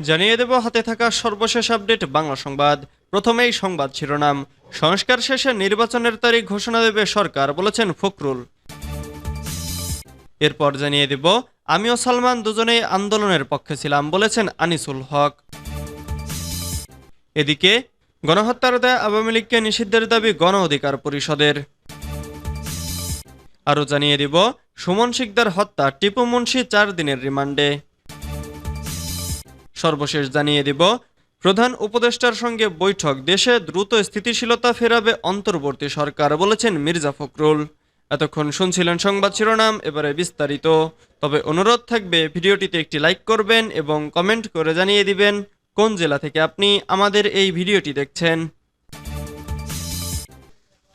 জানিয়ে দেব, হাতে থাকা সর্বশেষ আপডেট বাংলা সংবাদ। প্রথমেই সংবাদ শিরোনাম। সংস্কার শেষে নির্বাচনের তারিখ ঘোষণা দেবে সরকার, বলেছেন ফখরুল। এরপর জানিয়ে দেব, আমিও সালমান দুজনেই আন্দোলনের পক্ষে ছিলাম, বলেছেন আনিসুল হক। এদিকে, গণহত্যার দায় আওয়ামী লীগকে নিষিদ্ধের দাবি গণ অধিকার পরিষদের। আরও জানিয়ে দিব, সুমন শিকদার হত্যা, টিপু মুন্সি চার দিনের রিমান্ডে। সর্বশেষ জানিয়ে দিব। প্রধান উপদেষ্টার সঙ্গে বৈঠক। দেশে দ্রুত স্থিতিশীলতা ফেরাবে অন্তর্বর্তী সরকার বলেছেন মির্জা ফখরুল। এতক্ষণ শুনছিলেন সংবাদ শিরোনাম, এবারে বিস্তারিত। তবে অনুরোধ থাকবে, ভিডিওটিতে একটি লাইক করবেন এবং কমেন্ট করে জানিয়ে দিবেন কোন জেলা থেকে আপনি আমাদের এই ভিডিওটি দেখছেন।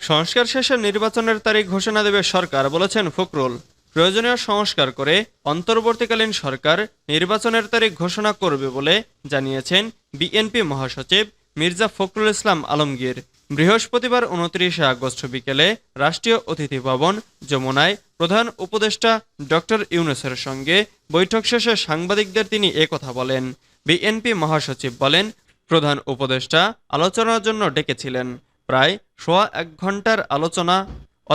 সংস্কার শেষে নির্বাচনের তারিখ ঘোষণা দেবে সরকার, বলেছেন ফখরুল। প্রয়োজনীয় সংস্কার করে অন্তর্বর্তীকালীন সরকার নির্বাচনের তারিখ ঘোষণা করবে বলে জানিয়েছেন বিএনপি মহাসচিব মির্জা ফখরুল ইসলাম আলমগীর। বৃহস্পতিবার উনত্রিশে আগস্ট বিকেলে রাষ্ট্রীয় অতিথি ভবন যমুনায় প্রধান উপদেষ্টা ডক্টর ইউনুসের সঙ্গে বৈঠক শেষে সাংবাদিকদের তিনি একথা বলেন। বিএনপি মহাসচিব বলেন, প্রধান উপদেষ্টা আলোচনার জন্য ডেকেছিলেন। প্রায় সোয়া এক ঘণ্টার আলোচনা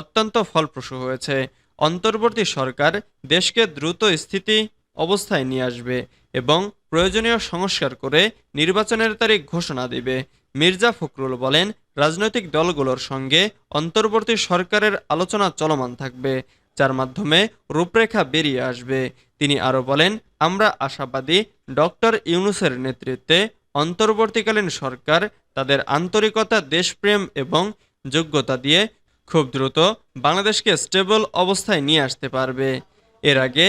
অত্যন্ত ফলপ্রসূ হয়েছে। অন্তর্বর্তী সরকার দেশকে দ্রুত স্থিতি অবস্থায় নিয়ে আসবে এবং প্রয়োজনীয় সংস্কার করে নির্বাচনের তারিখ ঘোষণা দিবে। মির্জা ফখরুল বলেন, রাজনৈতিক দলগুলোর সঙ্গে অন্তর্বর্তী সরকারের আলোচনা চলমান থাকবে, যার মাধ্যমে রূপরেখা বেরিয়ে আসবে। তিনি আরও বলেন, আমরা আশাবাদী ডক্টর ইউনুসের নেতৃত্বে অন্তর্বর্তীকালীন সরকার তাদের আন্তরিকতা, দেশপ্রেম এবং যোগ্যতা দিয়ে খুব দ্রুত বাংলাদেশকে স্টেবল অবস্থায় নিয়ে আসতে পারবে। এর আগে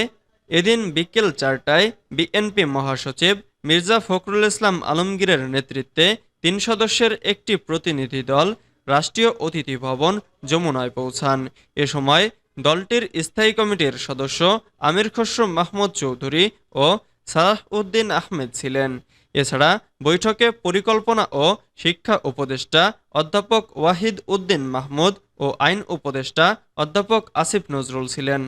এদিন বিকেল চারটায় বিএনপি মহাসচিব মির্জা ফখরুল ইসলাম আলমগীরের নেতৃত্বে তিন সদস্যের একটি প্রতিনিধি দল রাষ্ট্রীয় অতিথি ভবন যমুনায় পৌঁছান। এ সময় দলটির স্থায়ী কমিটির সদস্য আমির খসরু মাহমুদ চৌধুরী ও সালাহ উদ্দিন আহমেদ ছিলেন। এছাড়া বৈঠকে পরিকল্পনা ও শিক্ষা উপদেষ্টা অধ্যাপক ওয়াহিদ উদ্দিন মাহমুদ ও আইন উপদেষ্টা অধ্যাপক আসিফ নজরুল ছিলেন।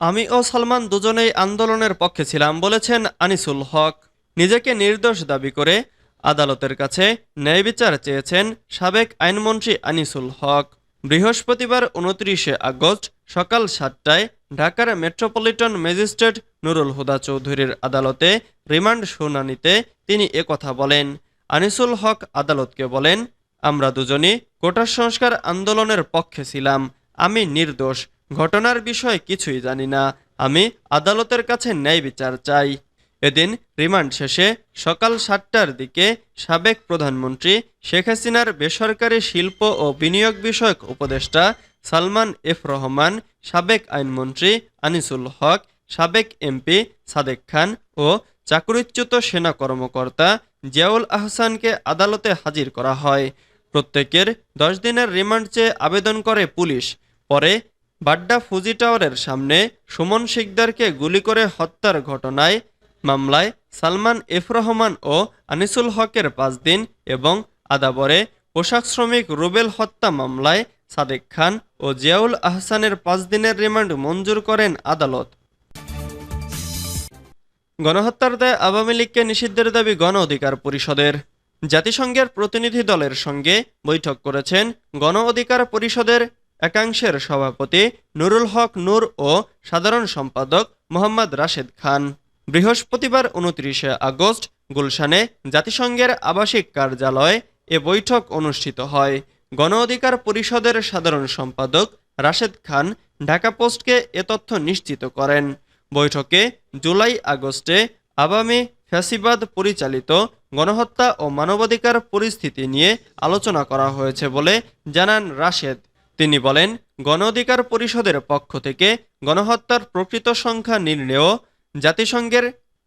আমি ও সালমান দুজনেই আন্দোলনের পক্ষে ছিলাম, বলেছেন আনিসুল হক। নিজেকে নির্দোষ দাবি করে আদালতের কাছে ন্যায় বিচার চেয়েছেন সাবেক আইনমন্ত্রী আনিসুল হক। বৃহস্পতিবার উনত্রিশে আগস্ট সকাল সাতটায় ঢাকার মেট্রোপলিটন ম্যাজিস্ট্রেট নুরুল হুদা চৌধুরীর আদালতে রিমান্ড শুনানিতে তিনি একথা বলেন। আনিসুল হক আদালতকে বলেন, আমরা দুজনই কোটা সংস্কার আন্দোলনের পক্ষে ছিলাম। আমি নির্দোষ। ঘটনার বিষয়ে কিছুই জানি না। আমি আদালতের কাছে ন্যায় বিচার চাই। এদিন রিমান্ড শেষে সকাল সাতটার দিকে সাবেক প্রধানমন্ত্রী শেখ হাসিনার বেসরকারি শিল্প ও বিনিয়োগ বিষয়ক উপদেষ্টা সালমান এফ রহমান, সাবেক আইনমন্ত্রী আনিসুল হক, সাবেক এমপি সাদেক খান ও চাকরিচ্যুত সেনা কর্মকর্তা জিয়াউল আহসানকে আদালতে হাজির করা হয়। প্রত্যেকের দশ দিনের রিমান্ড চেয়ে আবেদন করে পুলিশ। পরে বাড্ডা ফুজি টাওয়ারের সামনে সুমন শিকদারকে গুলি করে হত্যার ঘটনায় মামলায় সালমান এফ রহমান ও আনিসুল হকের পাঁচ দিন এবং আদাবরে পোশাক শ্রমিক রুবেল হত্যা মামলায় সাদেক খান ও জিয়াউল আহসানের পাঁচ দিনের রিমান্ড মঞ্জুর করেন আদালত। গণহত্যার দায় আওয়ামী লীগকে নিষিদ্ধের দাবি গণ অধিকার পরিষদের। জাতিসংঘের প্রতিনিধি দলের সঙ্গে বৈঠক করেছেন গণ অধিকার পরিষদের একাংশের সভাপতি নুরুল হক নূর ও সাধারণ সম্পাদক মোহাম্মদ রাশেদ খান। বৃহস্পতিবার উনত্রিশে আগস্ট গুলশানে জাতিসংঘের আবাসিক কার্যালয়ে এ বৈঠক অনুষ্ঠিত হয়। গণ অধিকার পরিষদের সাধারণ সম্পাদক রাশেদ খান ঢাকা পোস্টকে এ তথ্য নিশ্চিত করেন। বৈঠকে জুলাই আগস্টে আবামী ফ্যাসিবাদ পরিচালিত গণহত্যা ও মানবাধিকার পরিস্থিতি নিয়ে আলোচনা করা হয়েছে বলে জানান রাশেদ। তিনি বলেন, গণ অধিকার পরিষদের পক্ষ থেকে গণহত্যার প্রকৃত সংখ্যা নির্ণেয় জাতিসংঘের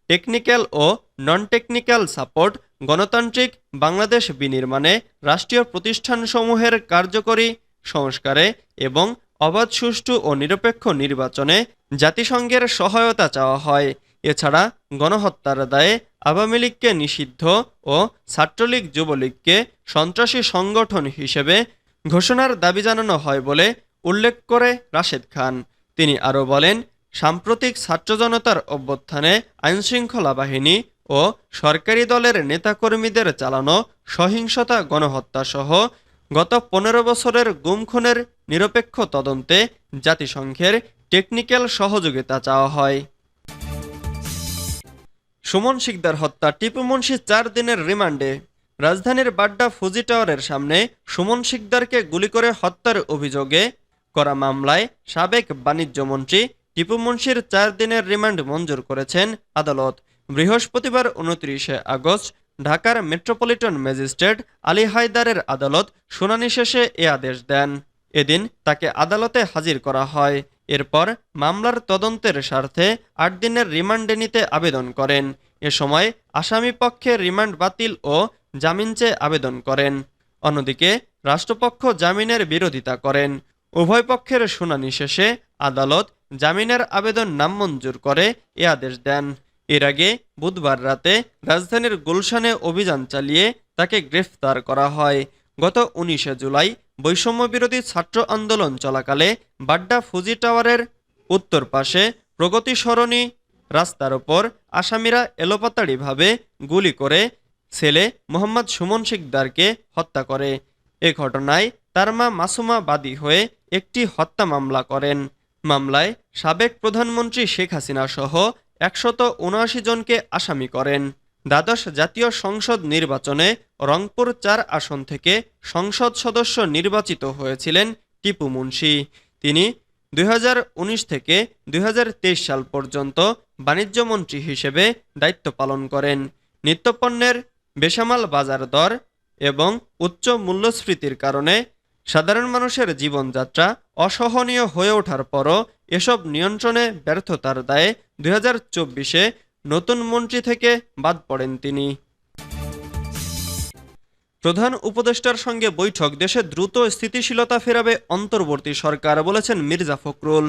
টেকনিক্যাল ও নন টেকনিক্যাল সাপোর্ট গণতান্ত্রিক বাংলাদেশ বিনির্মাণে রাষ্ট্রীয় প্রতিষ্ঠানসমূহের কার্যকরী সংস্কারে এবং অবাধ, সুষ্ঠু ও নিরপেক্ষ নির্বাচনে জাতিসংঘের সহায়তা চাওয়া হয়। এছাড়া গণহত্যার দায়ে আওয়ামী লীগকে নিষিদ্ধ ও ছাত্রলীগ, যুবলীগকে সন্ত্রাসী সংগঠন হিসেবে ঘোষণার দাবি জানানো হয় বলে উল্লেখ করে রাশেদ খান। তিনি আরও বলেন সাম্প্রতিক ছাত্র জনতার অভ্যুত্থানে আইনশৃঙ্খলা বাহিনী ও সরকারি দলের নেতাকর্মীদের চালানো সহিংসতা গণহত্যা সহ গত পনেরো বছরের গুমখুনের নিরপেক্ষ তদন্তে জাতিসংঘের টেকনিক্যাল সহযোগিতা চাওয়া হয়। সুমন শিকদার হত্যা, টিপু মুন্সি চার দিনের রিমান্ডে। রাজধানীর বাড্ডা ফুজি টাওয়ারের সামনে সুমন শিকদারকে গুলি করে হত্যার অভিযোগে করা মামলায় সাবেক বাণিজ্যমন্ত্রী টিপু মুন্সির চার দিনের রিমান্ড মঞ্জুর করেছেন আদালত। বৃহস্পতিবার উনত্রিশে আগস্ট ঢাকার মেট্রোপলিটন ম্যাজিস্ট্রেট আলী হায়দারের আদালত শুনানি শেষে এ আদেশ দেন। এদিন তাকে আদালতে হাজির করা হয়। এরপর মামলার তদন্তের স্বার্থে আট দিনের রিমান্ডে নিতে আবেদন করেন। এ সময় আসামি পক্ষে রিমান্ড বাতিল ও জামিন চেয়ে আবেদন করেন। অন্যদিকে রাষ্ট্রপক্ষ জামিনের বিরোধিতা করেন। উভয় পক্ষের শুনানি শেষে আদালত জামিনের আবেদন নামঞ্জুর করে এ আদেশ দেন। এর আগে বুধবার রাতে রাজধানীর গুলশানে অভিযান চালিয়ে তাকে গ্রেফতার করা হয়। গত উনিশে জুলাই বৈষম্য বিরোধী ছাত্র আন্দোলন চলাকালে বাড্ডা ফুজি টাওয়ারের উত্তর পাশে প্রগতি সরণি রাস্তার ওপর আসামিরা এলোপাতাড়িভাবে গুলি করে ছেলে মোহাম্মদ সুমন শিকদারকে হত্যা করে। এ ঘটনায় তার মা মাসুমা বাদী হয়ে একটি হত্যা মামলা করেন। মামলায় সাবেক প্রধানমন্ত্রী শেখ হাসিনা সহ একশত উনআশি জনকে আসামি করেন। দ্বাদশ জাতীয় সংসদ নির্বাচনে রংপুর চার আসন থেকে সংসদ সদস্য নির্বাচিত হয়েছিলেন টিপু মুন্সি। তিনি দুই হাজার উনিশ থেকে দুই হাজার তেইশ সাল পর্যন্ত বাণিজ্যমন্ত্রী হিসেবে দায়িত্ব পালন করেন। নিত্যপণ্যের বেসামাল বাজার দর এবং উচ্চ মূল্যস্ফীতির কারণে সাধারণ মানুষের জীবনযাত্রা অসহনীয় হয়ে ওঠার পরও এসব নিয়ন্ত্রণে ব্যর্থতার দায়ে দুই হাজার চব্বিশে নতুন মন্ত্রী থেকে বাদ পড়েন তিনি। প্রধান উপদেষ্টার সঙ্গে বৈঠক, দেশে দ্রুত স্থিতিশীলতা ফেরাবে অন্তর্বর্তী সরকার বলেছেন মির্জা ফখরুল।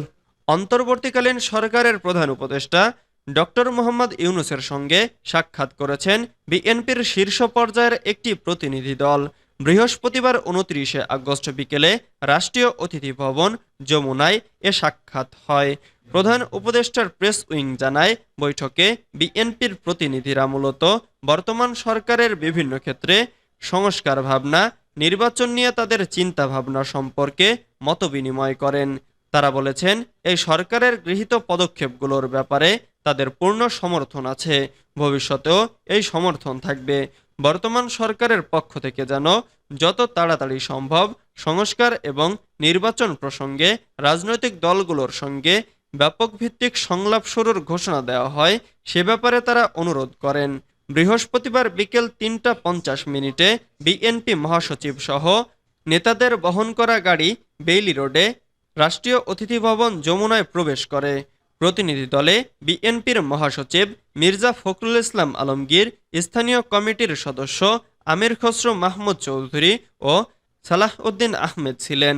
অন্তর্বর্তীকালীন সরকারের প্রধান উপদেষ্টা ডক্টর মোহাম্মদ ইউনুসের সঙ্গে সাক্ষাৎ করেছেন বিএনপির শীর্ষ পর্যায়ের একটি প্রতিনিধি দল। বৃহস্পতিবার উনত্রিশে আগস্ট বিকেলে রাষ্ট্রীয় অতিথি ভবন যমুনায় এ সাক্ষাৎ হয়। প্রধান উপদেষ্টার প্রেস উইং জানায়, বৈঠকে বিএনপির প্রতিনিধিরা মূলত বর্তমান সরকারের বিভিন্ন ক্ষেত্রে সংস্কার ভাবনা, নির্বাচন নিয়ে তাদের চিন্তা ভাবনা সম্পর্কে মতবিনিময় করেন। তারা বলেছেন, এই সরকারের গৃহীত পদক্ষেপগুলোর ব্যাপারে তাদের পূর্ণ সমর্থন আছে। ভবিষ্যতেও এই সমর্থন থাকবে। বর্তমান সরকারের পক্ষ থেকে যেন যত তাড়াতাড়ি সম্ভব সংস্কার এবং নির্বাচন প্রসঙ্গে রাজনৈতিক দলগুলোর সঙ্গে ব্যাপক ভিত্তিক সংলাপ শুরুর ঘোষণা দেওয়া হয়, সে ব্যাপারে তারা অনুরোধ করেন। বৃহস্পতিবার বিকেল তিনটা পঞ্চাশ মিনিটে বিএনপি মহাসচিব সহ নেতাদের বহন করা গাড়ি বেইলি রোডে রাষ্ট্রীয় অতিথি ভবন যমুনায় প্রবেশ করে। প্রতিনিধি দলে বিএনপির মহাসচিব মির্জা ফখরুল ইসলাম আলমগীর, স্থানীয় কমিটির সদস্য আমির খসরু মাহমুদ চৌধুরী ও সালাহ উদ্দিন আহমেদ ছিলেন।